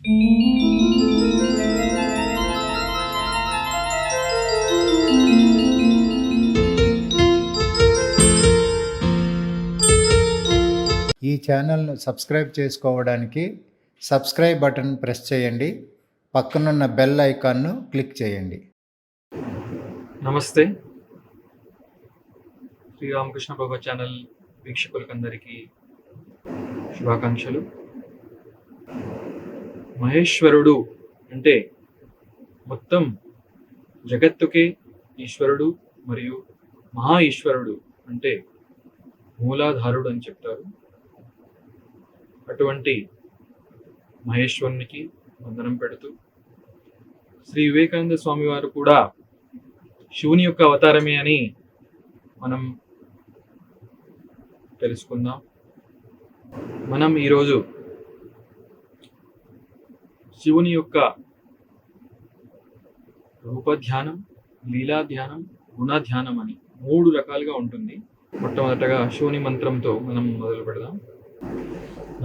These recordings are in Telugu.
ఈ ఛానల్ను సబ్స్క్రైబ్ చేసుకోవడానికి సబ్స్క్రైబ్ బటన్ ప్రెస్ చేయండి. పక్కనున్న బెల్ ఐకాన్ను క్లిక్ చేయండి. నమస్తే. శ్రీరామకృష్ణ ప్రభు ఛానల్ వీక్షకులకందరికీ శుభాకాంక్షలు. మహేశ్వరుడు అంటే మొత్తం జగత్తుకే ఈశ్వరుడు మరియు మహా ఈశ్వరుడు అంటే మూలాధారుడు అని చెప్తారు. అటువంటి మహేశ్వరునికి వందనం పెడుతూ శ్రీ వివేకానంద స్వామి వారు కూడా శివుని యొక్క అవతారమే అని మనం తెలుసుకుందాం. మనం ఈరోజు శివుని యొక్క రూపధ్యానం లీలా ధ్యానం గుణ ధ్యానం అని మూడు రకాలుగా ఉంటుంది. మొట్టమొదటగా శివుని మంత్రంతో మనం మొదలు పెడదాం.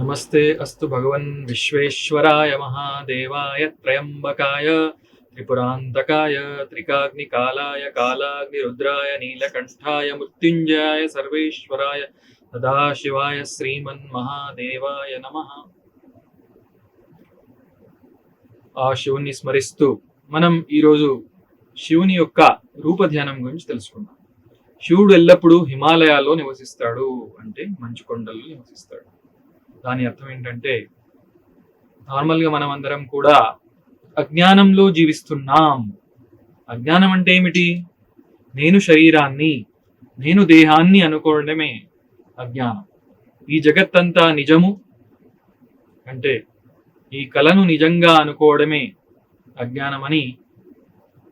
నమస్తే అస్తు భగవన్ విశ్వేశ్వరాయ మహాదేవాయ త్రయంబకాయ త్రిపురాంతకాయ త్రికాగ్నికాలాయ కాలాగ్నిరుద్రాయ నీలకంఠాయ మృత్యుంజయాయ సర్వేశ్వరాయ సదాశివాయ శ్రీమన్ మహాదేవాయ నమ. ఆ శివుణ్ణి స్మరిస్తూ మనం ఈరోజు శివుని యొక్క రూపధ్యానం గురించి తెలుసుకుందాం. శివుడు ఎల్లప్పుడూ హిమాలయాల్లో నివసిస్తాడు అంటే మంచు కొండల్లో నివసిస్తాడు. దాని అర్థం ఏంటంటే నార్మల్గా మనం అందరం కూడా అజ్ఞానంలో జీవిస్తున్నాం. అజ్ఞానం అంటే ఏమిటి? నేను శరీరాన్ని నేను దేహాన్ని అనుకోవడమే అజ్ఞానం. ఈ జగత్తంతా నిజము అంటే ఈ కళను నిజంగా అనుకోవడమే అజ్ఞానమని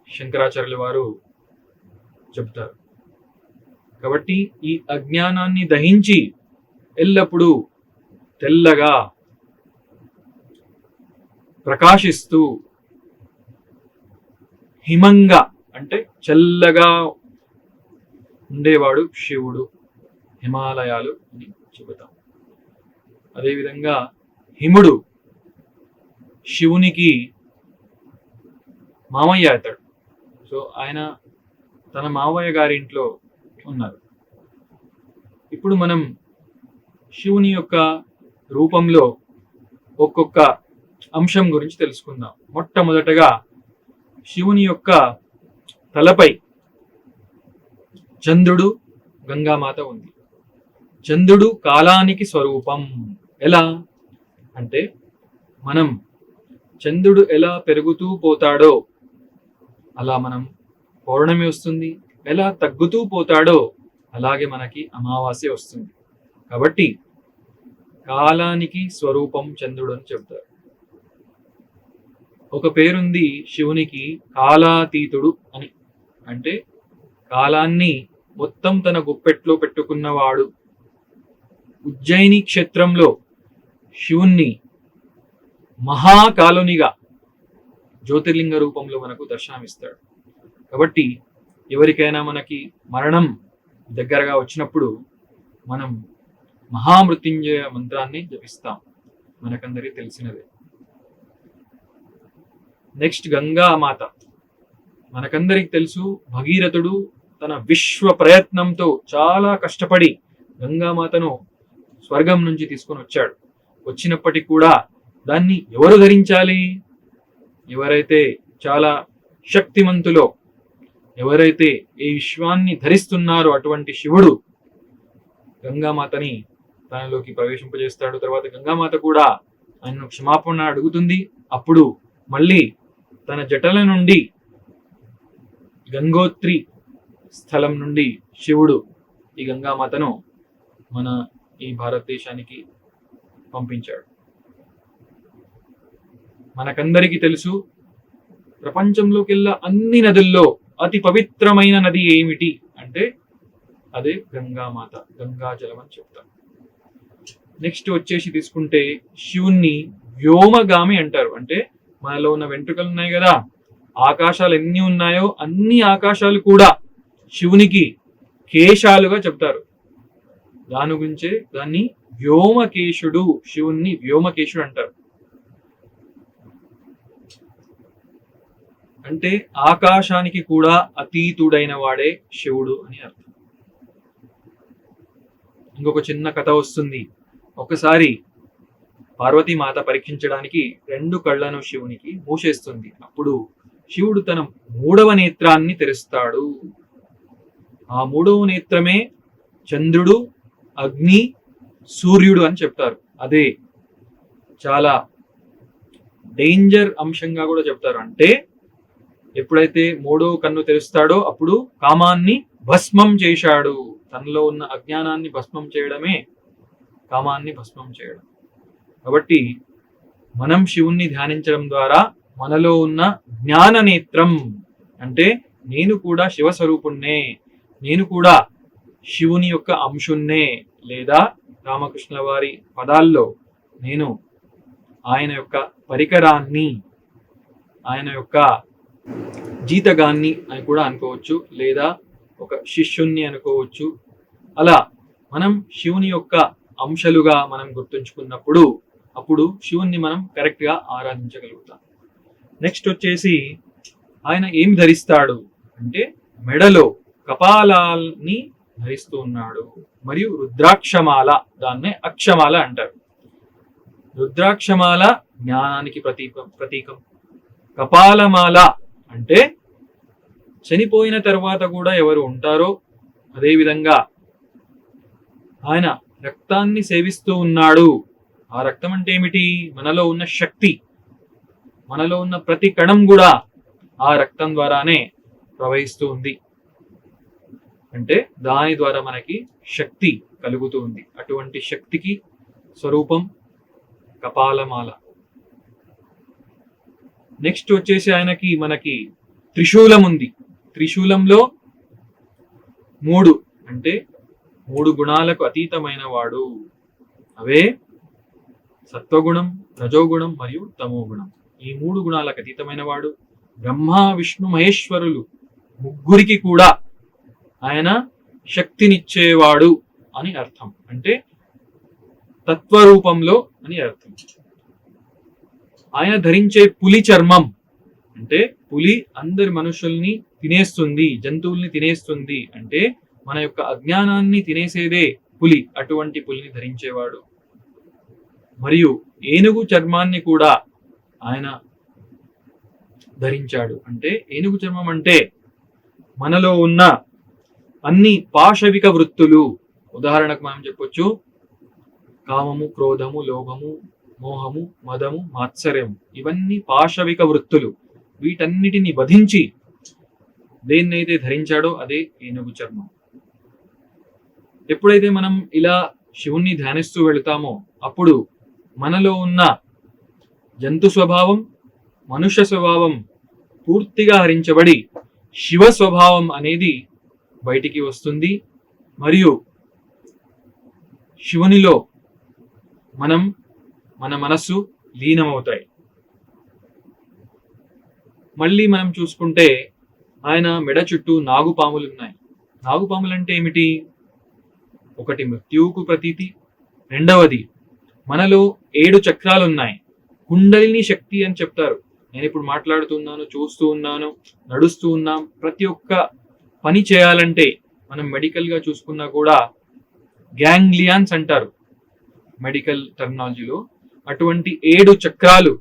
శంకరాచార్యుల వారు చెప్తారు కాబట్టి ఈ అజ్ఞానాన్ని దహించి ఎల్లప్పుడూ తెల్లగా ప్రకాశిస్తూ హిమంగా అంటే చల్లగా ఉండేవాడు శివుడు హిమాలయాలు అని చెబుతాం. అదేవిధంగా హిముడు శివునికి మామయ్య అవుతాడు. సో ఆయన తన మామయ్య గారి ఇంట్లో ఉన్నారు. ఇప్పుడు మనం శివుని యొక్క రూపంలో ఒక్కొక్క అంశం గురించి తెలుసుకుందాం. మొట్టమొదటగా శివుని యొక్క తలపై చంద్రుడు గంగామాత ఉంది. చంద్రుడు కాలానికి స్వరూపం. ఎలా? అంటే మనం చంద్రుడు ఎలా పెరుగుతూ పోతాడో. అలా మనం పౌర్ణమి వస్తుంది. ఎలా తగ్గుతూ పోతాడో అలాగే మనకి అమావాస్య వస్తుంది. కాబట్టి కాలానికి స్వరూపం చంద్రుడు అని చెప్తారు ఒక పేరుంది శివునికి కాలాతీతుడు అని. అంటే కాలాన్ని మొత్తం తన గుప్పెట్లో పెట్టుకున్నవాడు. ఉజ్జయిని క్షేత్రంలో శివుణ్ణి మహాకాలునిగా జ్యోతిర్లింగ రూపంలో మనకు దర్శనమిస్తాడు. కాబట్టి ఎవరికైనా మనకి మరణం దగ్గరగా వచ్చినప్పుడు మనం మహామృత్యుంజయ మంత్రాన్ని జపిస్తాం. మనకందరికీ తెలిసినదే. నెక్స్ట్ గంగా మాత. మనకందరికి తెలుసు భగీరథుడు తన విశ్వ ప్రయత్నంతో చాలా కష్టపడి గంగామాతను స్వర్గం నుంచి తీసుకొని వచ్చాడు. వచ్చినప్పటికీ కూడా దాన్ని ఎవరు ధరించాలి? ఎవరైతే చాలా శక్తిమంతులో ఎవరైతే ఈ విశ్వాన్ని ధరిస్తున్నారో అటువంటి శివుడు గంగామాతని తనలోకి ప్రవేశింపజేస్తాడు. తర్వాత గంగామాత కూడా ఆయనను క్షమాపణ అడుగుతుంది. అప్పుడు మళ్ళీ తన జటల నుండి గంగోత్రి స్థలం నుండి శివుడు ఈ గంగామాతను మన ఈ భారతదేశానికి పంపించాడు. మనకందరికీ తెలుసు ప్రపంచంలోకెల్లా అన్ని నదుల్లో అతి పవిత్రమైన నది ఏమిటి అంటే అదే గంగామాత గంగాజలం అని చెప్తారు. నెక్స్ట్ వచ్చేసి తీసుకుంటే శివుణ్ణి వ్యోమగామి అంటారు. అంటే మనలో ఉన్న వెంట్రుకలు ఉన్నాయి కదా ఆకాశాలు ఎన్ని ఉన్నాయో అన్ని ఆకాశాలు కూడా శివునికి కేశాలుగా చెప్తారు. దాని గురించే దాన్ని వ్యోమకేశుడు శివుణ్ణి వ్యోమకేశుడు అంటారు. అంటే ఆకాశానికి కూడా అతీతుడైన వాడే శివుడు అని అర్థం. ఇంకొక చిన్న కథ వస్తుంది. ఒకసారి పార్వతీమాత పరీక్షించడానికి రెండు కళ్ళను శివునికి మూసేస్తుంది. అప్పుడు శివుడు తన మూడవ నేత్రాన్ని తెరుస్తాడు. ఆ మూడవ నేత్రమే చంద్రుడు అగ్ని సూర్యుడు అని చెప్తారు. అదే చాలా డేంజర్ అంశంగా కూడా చెప్తారు. అంటే ఎప్పుడైతే మూడో కన్ను తెరుస్తాడో అప్పుడు కామాన్ని భస్మం చేశాడు. తనలో ఉన్న అజ్ఞానాన్ని భస్మం చేయడమే కామాన్ని భస్మం చేయడం. కాబట్టి మనం శివుణ్ణి ధ్యానించడం ద్వారా మనలో ఉన్న జ్ఞాన నేత్రం అంటే నేను కూడా శివ స్వరూపుణ్ణే నేను కూడా శివుని యొక్క అంశున్నే లేదా రామకృష్ణుల వారి పదాల్లో నేను ఆయన యొక్క పరికరాన్ని ఆయన యొక్క జీతగాన్ని అని కూడా అనుకోవచ్చు లేదా ఒక శిష్యుణ్ణి అనుకోవచ్చు. అలా మనం శివుని యొక్క అంశాలుగా మనం గుర్తుంచుకున్నప్పుడు అప్పుడు శివుణ్ణి మనం కరెక్ట్గా ఆరాధించగలుగుతాం. నెక్స్ట్ వచ్చేసి ఆయన ఏం ధరిస్తాడు అంటే మెడలో కపాలాల్ని ధరిస్తూ ఉన్నాడు. మరియు రుద్రాక్షమాల దాన్నే అక్షమాల అంటారు. రుద్రాక్షమాల జ్ఞానానికి ప్రతీకం ప్రతీకం. కపాలమాల అంటే చనిపోయిన తర్వాత కూడా ఎవరు ఉంటారో అదేవిధంగా ఆయన రక్తాన్ని సేవిస్తూ ఉన్నాడు. ఆ రక్తం అంటే ఏమిటి? మనలో ఉన్న శక్తి. మనలో ఉన్న ప్రతి కణం కూడా ఆ రక్తం ద్వారానే ప్రవహిస్తూ ఉంది. అంటే దాని ద్వారా మనకి శక్తి కలుగుతూ ఉంది. అటువంటి శక్తికి స్వరూపం కపాలమాల. నెక్స్ట్ వచ్చేసి ఆయనకి మనకి త్రిశూలం ఉంది. త్రిశూలంలో మూడు అంటే మూడు గుణాలకు అతీతమైన వాడు. అవే సత్వగుణం రజోగుణం మరియు తమోగుణం. ఈ మూడు గుణాలకు అతీతమైన వాడు బ్రహ్మ విష్ణు మహేశ్వరులు ముగ్గురికి కూడా ఆయన శక్తినిచ్చేవాడు అని అర్థం. అంటే తత్వరూపంలో అని అర్థం. ఆయన ధరించే పులి చర్మం. అంటే పులి అందరి మనుషుల్ని తినేస్తుంది జంతువుల్ని తినేస్తుంది. అంటే మన యొక్క అజ్ఞానాన్ని తినేసేదే పులి అటువంటి పులిని ధరించేవాడు. మరియు ఏనుగు చర్మాన్ని కూడా ఆయన ధరించాడు. అంటే ఏనుగు చర్మం అంటే మనలో ఉన్న అన్ని పాశవిక వృత్తులు. ఉదాహరణకు మనం చెప్పొచ్చు కామము క్రోధము లోభము మోహము మదము మాత్సర్యము. ఇవన్నీ పాశవిక వృత్తులు. వీటన్నిటిని వధించి దేన్నైతే ధరించాడో అదే ఏనుగు చర్మం. ఎప్పుడైతే మనం ఇలా శివుణ్ణి ధ్యానిస్తూ వెళతామో అప్పుడు మనలో ఉన్న జంతు స్వభావం మనుష్య స్వభావం పూర్తిగా హరించబడి శివ స్వభావం అనేది బయటికి వస్తుంది. మరియు శివునిలో మనం మన మనస్సు లీనమవుతాయి. మళ్ళీ మనం చూసుకుంటే ఆయన మెడ చుట్టూ నాగుపాములు ఉన్నాయి. నాగుపాములు అంటే ఏమిటి? ఒకటి మృత్యువుకు ప్రతీతి రెండవది మనలో ఏడు చక్రాలు ఉన్నాయి కుండలిని శక్తి అని చెప్తారు. నేను ఇప్పుడు మాట్లాడుతున్నాను చూస్తూ ఉన్నాను నడుస్తూ ఉన్నాం. ప్రతి ఒక్క పని చేయాలంటే మనం మెడికల్గా చూసుకున్నా కూడా గ్యాంగ్లియాన్స్ అంటారు. మెడికల్ టెర్మినాలజీలో అటువంటి ఏడు చక్రాలు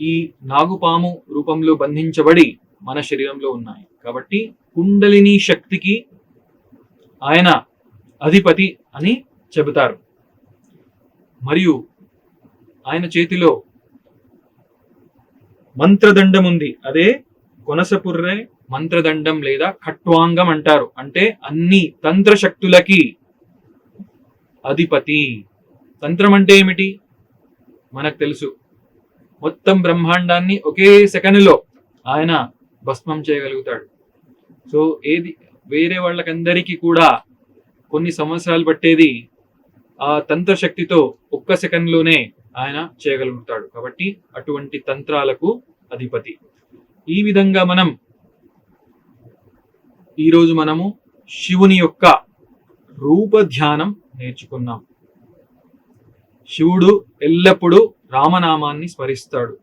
ఈ నాగుపాము రూపంలో బంధించబడి మన శరీరంలో ఉన్నాయి. కాబట్టి కుండలిని శక్తికి ఆయన అధిపతి అని చెబుతారు. మరియు ఆయన చేతిలో మంత్రదండం ఉంది. అదే కొనసపుర్రే మంత్రదండం లేదా ఖట్వాంగం అంటారు. అంటే అన్ని తంత్ర శక్తులకి అధిపతి. తంత్రం అంటే ఏమిటి? మనకు తెలుసు. మొత్తం బ్రహ్మాండాన్ని ఒకే సెకండ్లో ఆయన భస్మం చేయగలుగుతాడు. సో ఏది వేరే వాళ్ళకందరికీ కూడా కొన్ని సంవత్సరాలు పట్టేది ఆ తంత్ర శక్తితో ఒక్క సెకండ్లోనే ఆయన చేయగలుగుతాడు. కాబట్టి అటువంటి తంత్రాలకు అధిపతి. ఈ విధంగా మనం ఈరోజు మనము శివుని యొక్క రూప ధ్యానం నేర్చుకున్నాం. శివుడు ఎల్లప్పుడూ రామనామాన్ని స్మరిస్తాడు.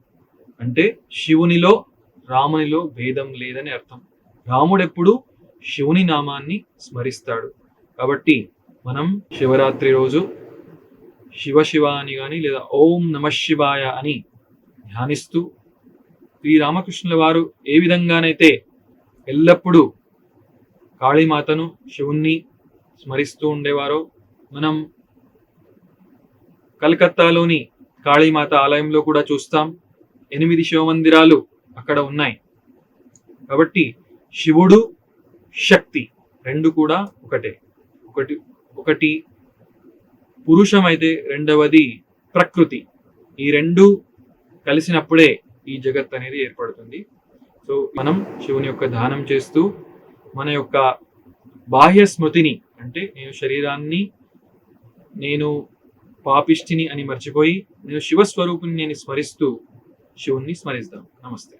అంటే శివునిలో రామునిలో భేదం లేదని అర్థం. రాముడెప్పుడు శివుని నామాన్ని స్మరిస్తాడు. కాబట్టి మనం శివరాత్రి రోజు శివ శివ అని కానీ లేదా ఓం నమ శివాయ అని ధ్యానిస్తూ శ్రీ రామకృష్ణుల వారు ఏ విధంగానైతే ఎల్లప్పుడూ కాళీమాతను శివుణ్ణి స్మరిస్తూ ఉండేవారో మనం కలకత్తాలోని కాళీమాత ఆలయంలో కూడా చూస్తాం. ఎనిమిది శివ మందిరాలు అక్కడ ఉన్నాయి. కాబట్టి శివుడు శక్తి రెండు కూడా ఒకటే. ఒకటి ఒకటి పురుషం అయితే రెండవది ప్రకృతి. ఈ రెండు కలిసినప్పుడే ఈ జగత్ అనేది ఏర్పడుతుంది. సో మనం శివుని యొక్క దానం చేస్తూ మన యొక్క బాహ్య స్మృతిని అంటే నేను శరీరాన్ని నేను పాపిష్టిని అని మర్చిపోయి నేను శివస్వరూపుని నేను స్మరిస్తూ శివుణ్ణి స్మరిస్తాం నమస్తే.